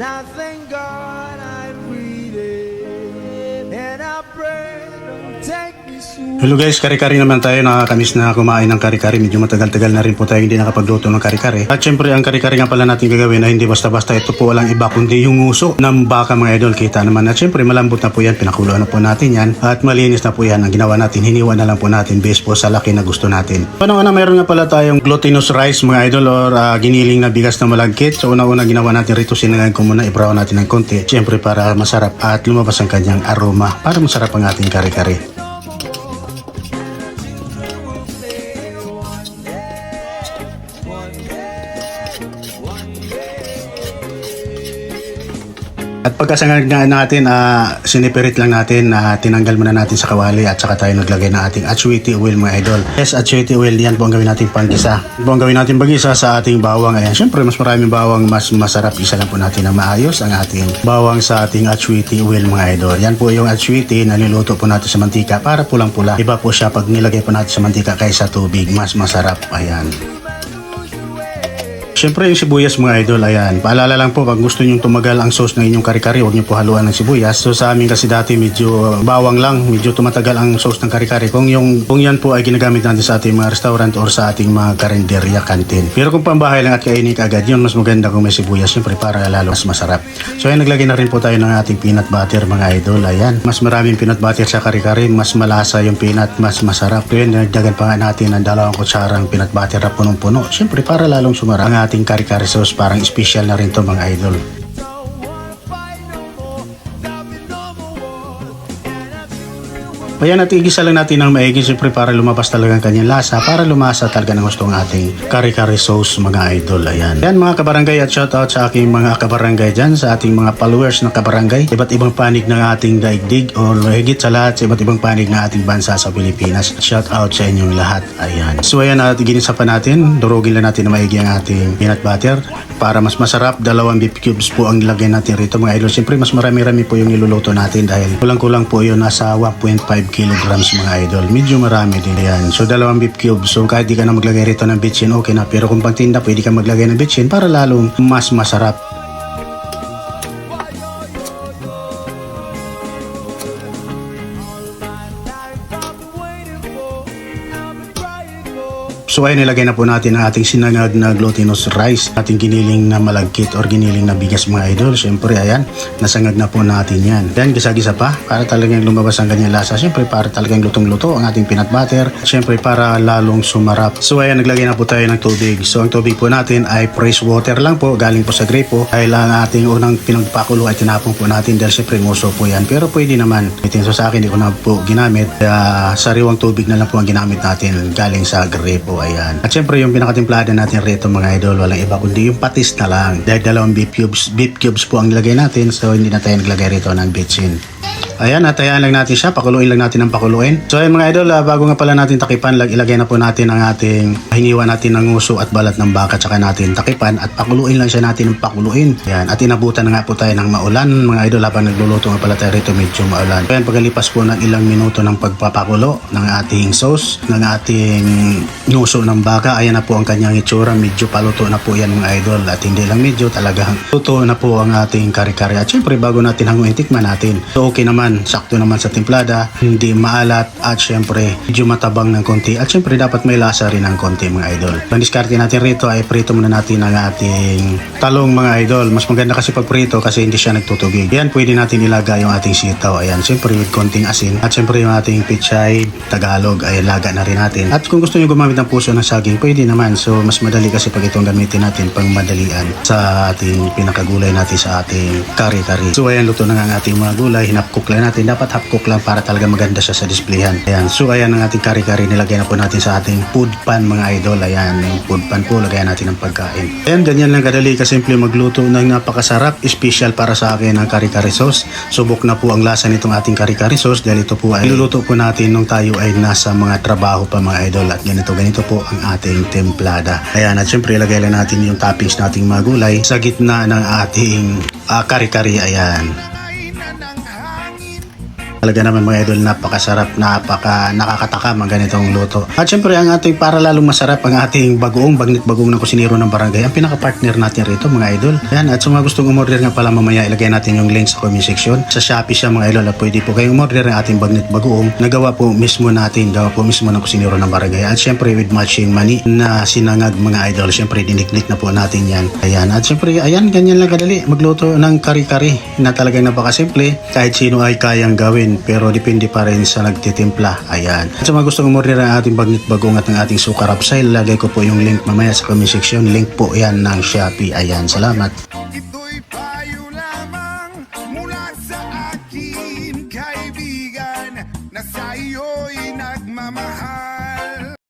nothing Hello guys, kari-kari naman tayo. Nakakamiss na kumain ng kari-kari. Medyo matagal-tagal na rin po tayo hindi nakapagluto ng kari-kari. At syempre, ang kari-kari nga pala natin gagawin ay hindi basta-basta. Ito po walang iba kundi yung nguso ng baka mga idol. Kita naman at syempre, malambot na po yan. Pinakuluan na po natin yan. At malinis na po yan. Ang ginawa natin, hiniwa na lang po natin based po sa laki na gusto natin. Ano nga mayroon nga pala tayong glutinous rice mga idol or ah, giniling na bigas na malagkit. So una-una ginawa natin rito, sinangan ko muna, i-brown natin ng konti. Syempre, para masarap at lumabas ang kanyang aroma. Para masarap ang ating kari-kari. At pagkasangag na natin, ah, sinipirit lang natin na tinanggal muna natin sa kawali at saka tayo naglagay ng ating achuiti oil mga idol. Yes, achuiti oil, yan po ang gawin natin panggisa. Yan po ang gawin natin panggisa sa ating bawang. Ayan, syempre mas maraming bawang, mas masarap. Isa lang po natin na maayos ang ating bawang sa ating achuiti oil mga idol. Yan po yung achuiti na niluto po natin sa mantika para pulang-pula. Iba po siya pag nilagay po natin sa mantika kaysa tubig. Mas masarap. Ayan. Siyempre yung sibuyas mga idol, ayan. Paalala lang po, pag gusto nyo tumagal ang sauce ng inyong kari-kari, huwag nyo po haluan ng sibuyas. So sa amin kasi dati medyo bawang lang, medyo tumatagal ang sauce ng kari-kari. Kung yung kung yan po ay ginagamit natin sa ating mga restaurant or sa ating mga karinderya canteen. Pero kung pambahay lang at kainin ka agad, yun mas maganda kung may sibuyas, siyempre para lalo mas masarap. So ayan, naglagay na rin po tayo ng ating peanut butter mga idol, ayan. Mas maraming peanut butter sa kari-kari, mas malasa yung peanut, mas masarap. So yan, nagdagan pa nga natin ng dalawang kutsarang peanut butter na punong-puno. Siyempre para lalong sumarap ang ating kari-kari sauce, parang special na rin to mga idol. Ayan at igisa lang natin ng maigi siyempre para lumabas talaga ang kanyang lasa para lumasa talaga ng gusto ng ating kari-kari sauce mga idol. Ayan. Ayan mga kabarangay at shoutout sa aking mga kabarangay dyan sa ating mga followers ng kabarangay. Iba't ibang panig ng ating daigdig o higit sa lahat sa iba't ibang panig ng ating bansa sa Pilipinas. Shoutout sa inyong lahat. Ayan. So ayan at ginisa pa natin. Durugin lang natin na maigi ang ating peanut butter para mas masarap. Dalawang beef cubes po ang ilagay natin rito mga idol. Siyempre mas marami-rami po yung niluluto natin dahil kulang-kulang po yun nasa 1.5 kilograms mga idol. Medyo marami din yan. So dalawang beef cubes. So kahit di ka na maglagay rito ng bitchin, okay na. Pero kung pagtinda, pwede ka maglagay ng bitchin para lalong mas masarap. So ay nilagay na po natin ang ating sinangag na glutinous rice, ating giniling na malagkit or giniling na bigas mga idol. Siyempre ayan, nasangag na po natin yan. Then gisa-gisa pa para talagang lumabas ang kanyang lasa. Siyempre para talagang lutong-luto ang ating peanut butter. Siyempre para lalong sumarap. So ayan, naglagay na po tayo ng tubig. So ang tubig po natin ay fresh water lang po, galing po sa gripo. Dahil ang ating unang pinagpakulo ay tinapon po natin dahil siyempre nguso po yan. Pero pwede naman. Itin so sa akin, hindi ko na po ginamit. Kaya sariwang tubig na lang po ang ginamit natin galing sa Ayan. At syempre yung pinakatimplada natin rito mga idol, walang iba kundi yung patis na lang. Dahil dalawang beef cubes, beef cubes po ang nilagay natin. So hindi na tayo naglagay rito ng bitchin. Ayan, at ayan lang natin siya. Pakuluin lang natin ng pakuluin. So ayan mga idol, ah, bago nga pala natin takipan, lag- ilagay na po natin ang ating hiniwa natin ng nguso at balat ng baka tsaka natin takipan at pakuluin lang siya natin ng pakuluin. Ayan, at inabutan na nga po tayo ng maulan mga idol habang nagluluto nga pala tayo rito medyo maulan. Ayan, pagkalipas po ng ilang minuto ng pagpapakulo ng ating sauce, ng ating nguso ng baka, ayan na po ang kanyang itsura. Medyo paluto na po yan mga idol at hindi lang medyo talagang luto na po ang ating kari-kari. At syempre bago natin hanguin, tikman natin. So okay naman, sakto naman sa timplada, hindi maalat at syempre medyo matabang ng konti at syempre dapat may lasa rin ng konti mga idol. Ang diskarte natin rito ay prito muna natin ang ating talong mga idol. Mas maganda kasi pag prito kasi hindi siya nagtutubig. Yan pwede natin ilagay yung ating sitaw. Ayan, syempre with konting asin at syempre yung ating pichay Tagalog ay laga na rin natin. At kung gusto niyo gumamit ng puso ng saging, pwede naman. So mas madali kasi pag itong gamitin natin pang madalian sa ating pinakagulay natin sa ating kari-kari. So ayan, luto na nga ang ating mga gulay. Hinapcook lang natin. Dapat half cook lang para talaga maganda siya sa displayhan. Ayan, so ayan ang ating kari-kari. Nilagay na po natin sa ating food pan mga idol. Ayan, yung food pan po, lagyan natin ng pagkain. Ayan, ganyan lang kadali kasimple magluto ng napakasarap. Special para sa akin ang kari-kari sauce. Subok na po ang lasa nitong ating kari-kari sauce dahil ito po ay niluluto po natin nung tayo ay nasa mga trabaho pa mga idol. At ganito, ganito po ang ating templada. Ayan, at syempre ilagay lang natin yung toppings nating mga gulay sa gitna ng ating ah, kari-kari. Ayan. Talaga naman mga idol, napakasarap, napaka nakakatakam ang ganitong luto. At syempre, ang ating para lalong masarap, ang ating bagoong, bagnit bagoong ng kusinero ng barangay, ang pinaka-partner natin rito mga idol. Yan, at sa mga gustong umorder nga pala mamaya, ilagay natin yung link sa comment section. Sa Shopee siya mga idol, at pwede po kayong umorder ng ating bagnit bagoong. Nagawa po mismo natin, gawa po mismo ng kusinero ng barangay. At syempre, with matching money na sinangag mga idol, syempre, diniklik na po natin yan. Ayan, at syempre, ayan, ganyan lang kadali. Magluto ng kari-kari na talagang napakasimple. Kahit sino ay kayang gawin, pero depende pa rin sa nagtitimpla. Ayan. At sa mga gustong umorder ng ating bagnit bagong at ng ating suka rapsay, lagay ko po yung link mamaya sa comment section. Link po yan ng Shopee. Ayan, salamat.